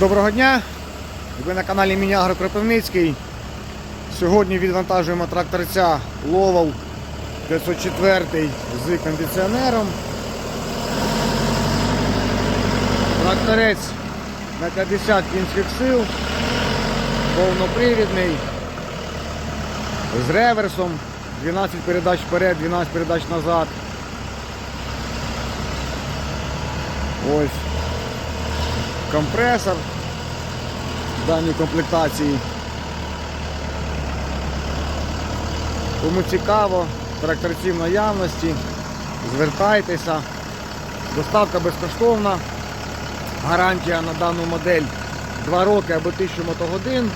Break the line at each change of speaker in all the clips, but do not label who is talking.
Доброго дня! Ви на каналі Мінягро Кропивницький. Сьогодні відвантажуємо тракторця Ловол 504 з кондиціонером. Тракторець на 50 кінських сил, повнопривідний, з реверсом, 12 передач вперед, 12 передач назад. Ось компресор в даній комплектації. Кому цікаво, тракторці наявності, звертайтеся. Доставка безкоштовна. Гарантія на дану модель 2 роки або 1000 мотогодин.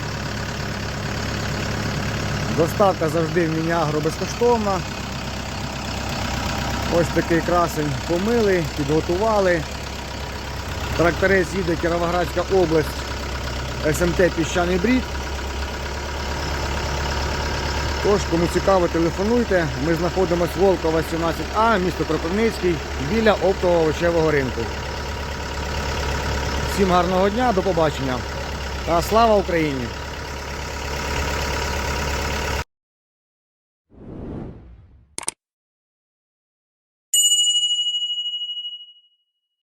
Доставка завжди в Мінягро безкоштовна. Ось такий красень помили, підготували. Тракторець їде Кіровоградська область, СМТ Піщаний Брід. Тож, кому цікаво, телефонуйте. Ми знаходимося Волкова 17А, місто Кропивницький, біля оптового овочевого ринку. Всім гарного дня, до побачення. Та слава Україні!